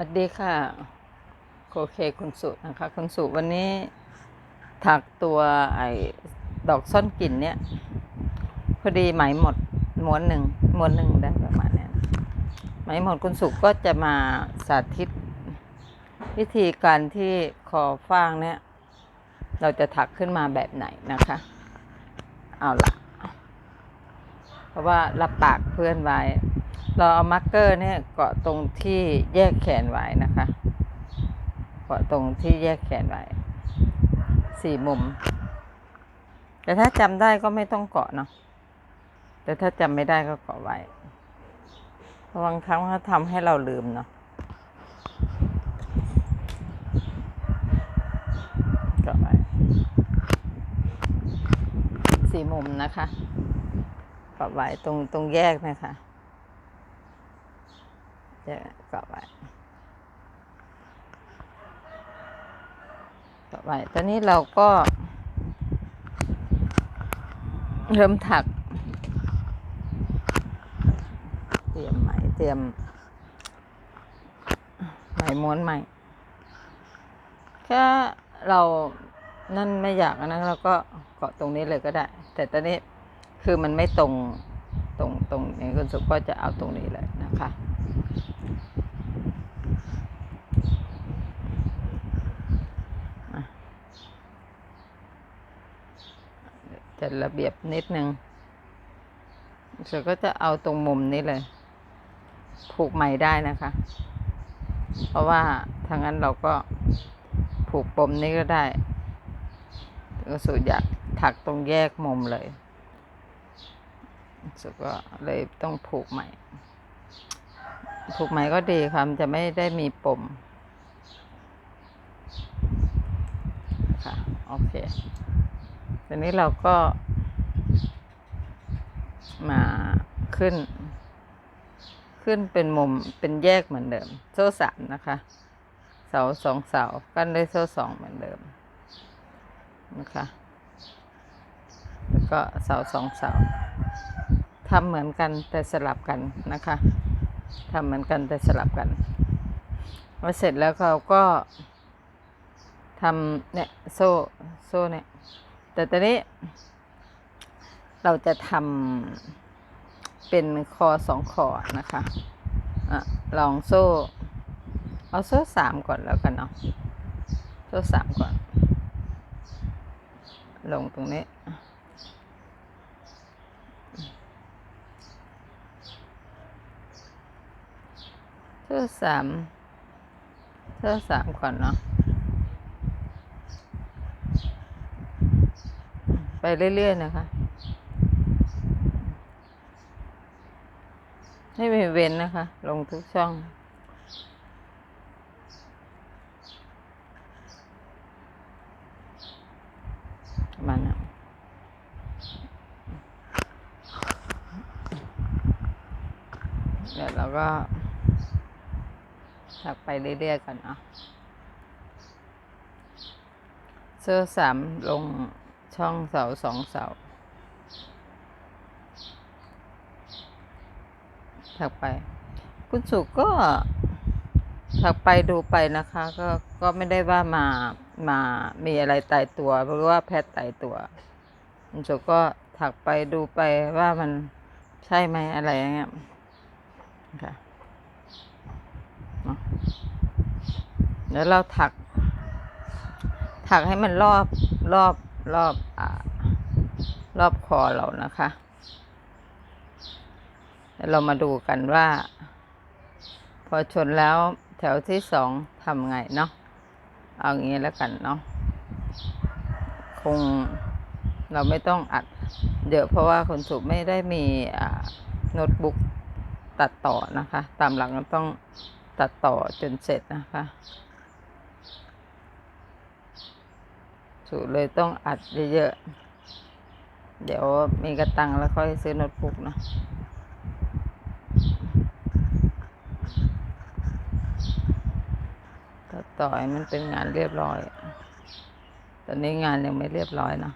สวัสดีค่ะโอเคคุณสุนะคะ คุณสุวันนี้ถักตัวไอ้ดอกซ่อนกลิ่นเนี่ย พอดีไหมหมดม้วนหนึ่งม้วนหนึ่งได้ประมาณนี้ไหมหมดคุณสุก็จะมาสาธิต วิธีการที่คอฟางเนี่ย เราจะถักขึ้นมาแบบไหนนะคะ เอาละเพราะว่ารับปากเพื่อนไว้ เราเอามาร์กเกอร์เนี่ยเกาะตรงที่แยกแขนไว้นะคะ เกาะตรงที่แยกแขนไว้สี่มุม แต่ถ้าจำได้ก็ไม่ต้องเกาะเนาะแต่ถ้าจำไม่ได้ก็เกาะไว้ระบางครั้งเขาทำให้เราลืมเนาะเกาะไว้สี่มุมนะคะเกาะไว้ตรงตรงแยกนะคะ แยกเกาะไว้เกาะไว้ตอนนี้เราก็ เริ่มถัก เตรียมไหมเตรียมไหมม้วนใหม่แค่เรานั่นไม่อยากนนั้นเราก็เกาะตรงนี้เลยก็ได้ แต่ตอนนี้คือมันไม่ตรง ตรงตรงนี้คุณสุก็จะเอาตรงนี้เลยนะคะอะจะระเบียบนิดนึงสุก็จะเอาตรงมุมนี้เลย ผูกไหมได้นะคะ เพราะว่าทางนั้นเราก็ผูกปมนี้ก็ได้ก็สุอยากถักตรงแยกมุมเลย สุก็เลยต้องผูกใหม่ ผูกใหม่ก็ดีค่ะมันจะไม่ได้มีปม ค่ะ โอเคทีนี้เราก็ มาขึ้น ขึ้นเป็นมุมเป็นแยกเหมือนเดิม โซ่สามนะคะ เสาสองเสากั้นด้วยโซ่สองเหมือนเดิม นะคะ แล้วก็เสาสองเสา ทำเหมือนกันแต่สลับกันนะคะทำเหมือนกันแต่สลับกันพอเสร็จแล้วเราก็ทำเนี่ยโซ่โซ่เนี่ย แต่ตอนนี้ เราจะทำเป็นคอสองคอนะคะอะลองโซ่ เอาโซ่สามก่อนแล้วกันเนาะโซ่สามก่อน ลงตรงนี้ โซ่สามโซ่สามก่อนเนาะไปเรื่อย ๆ นะคะให้มีเว้นนะคะ ลงทุกช่อง มานั้นเดี๋ยวเราก็ ถักไปเรื่อยๆกันเนาะเสื้อสามลงช่องเสาสองเสาถักไป คุณสุก็ถักไปดูไปนะคะ ก็ก็ไม่ได้ว่ามามามีอะไรตายตัวหรือว่าแพทย์ตายตัว คุณสุก็ถักไปดูไปว่ามันใช่ไหมอะไรอย่างเงี้ยค่ะเนาะ เดี๋ยวเราถัก ถักให้มันรอบรอบรอบอรอบคอเรานะคะเดี๋ยวเรามาดูกันว่า พอชนแล้วแถวที่สองทำไงเนาะเอาอย่างนี้แล้วกันเนาะคงเราไม่ต้องอัดเยอะเพราะว่าคนสุไม่ได้มีโน้ตบุ๊กตัดต่อนะคะ ตามหลังก็ต้องตัดต่อจนเสร็จนะคะ สุเลยต้องอัดเยอะๆ เดี๋ยวมีกระตังแล้วค่อยซื้อโน้ตบุ๊กเนาะตัดต่อให้มันเป็นงานเรียบร้อย ตอนนี้งานยังไม่เรียบร้อยเนาะ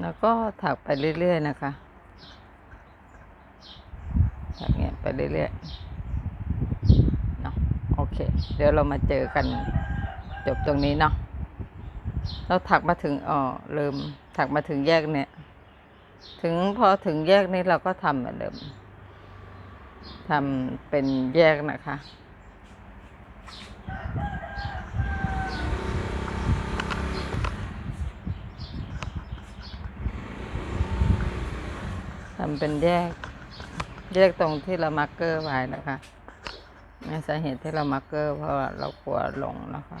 แล้วก็ถักไปเรื่อยๆนะคะถักเงี้ยไปเรื่อยๆ เนาะโอเค เดี๋ยวเรามาเจอกันจบตรงนี้เนาะ เราถักมาถึงอ๋อลืมถักมาถึงแยกเนี่ย ถึงพอถึงแยกนี้เราก็ทำเหมือนเดิมทำเป็นแยกนะคะทำเป็นแยก แยกตรงที่เรามาร์กเกอร์ไว้นะคะในสาเหตุที่เรามาร์กเกอร์เพราะเรากลัวหลงนะคะ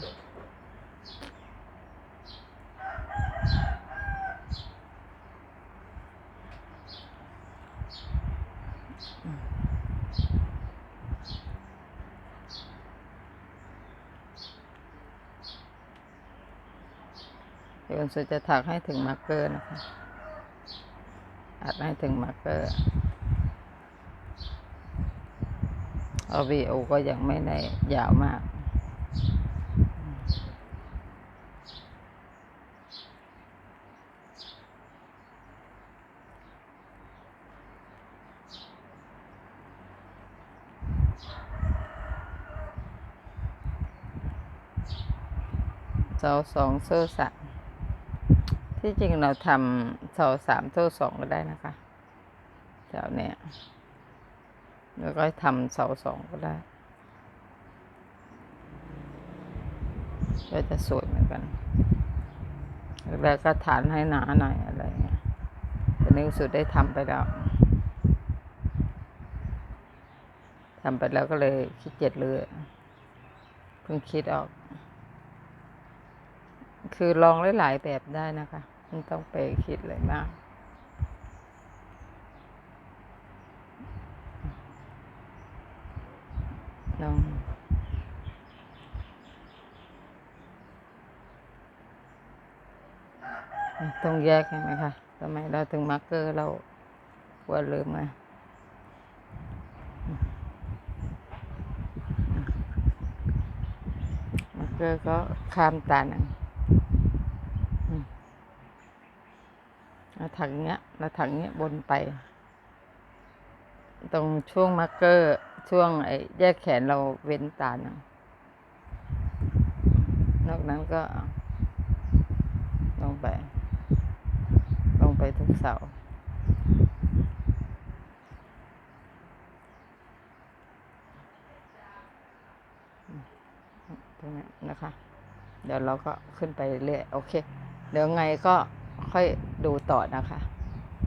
เดี๋ยวคุณสุจะถักให้ถึงมาร์กเกอร์นะคะ อัดให้ถึงมาร์กเกอร์เอาวีโอก็ยังไม่ได้ยาวมากเสาสองโซ่สาม ที่จริงเราทำเสาสามโซ่สองก็ได้นะคะเสาเนี่ยแล้วก็ทำเสาสองก็ได้ ก็จะสวยเหมือนกันแล้วก็ฐานให้หนาหน่อยอะไรเงี้ยแต่นี้สุดได้ทำไปแล้วทำไปแล้วก็เลยขี้เกียจเลยเพิ่งคิดออก คือลองหลายๆแบบได้นะคะ ไม่ต้องไปคิดเลยมากลองต้องแยกเห็นไหมคะทำไมเราถึงมาร์กเกอร์เรากลัวลืมไงมาร์กเกอร์ก็ข้ามตาหนึ่งอืม เราถังเงี้ยเราถังเงี้ยบนไป ตรงช่วงมาร์กเกอร์ช่วงไอ้แยกแขนเราเว้นตาหนึ่งนอกนั้นก็ลงไป ลงไปทุกเสาตรงนี้นะคะ เดี๋ยวเราก็ขึ้นไปเรื่อยโอเค เดี๋ยวไงก็ค่อย ดูต่อนะคะ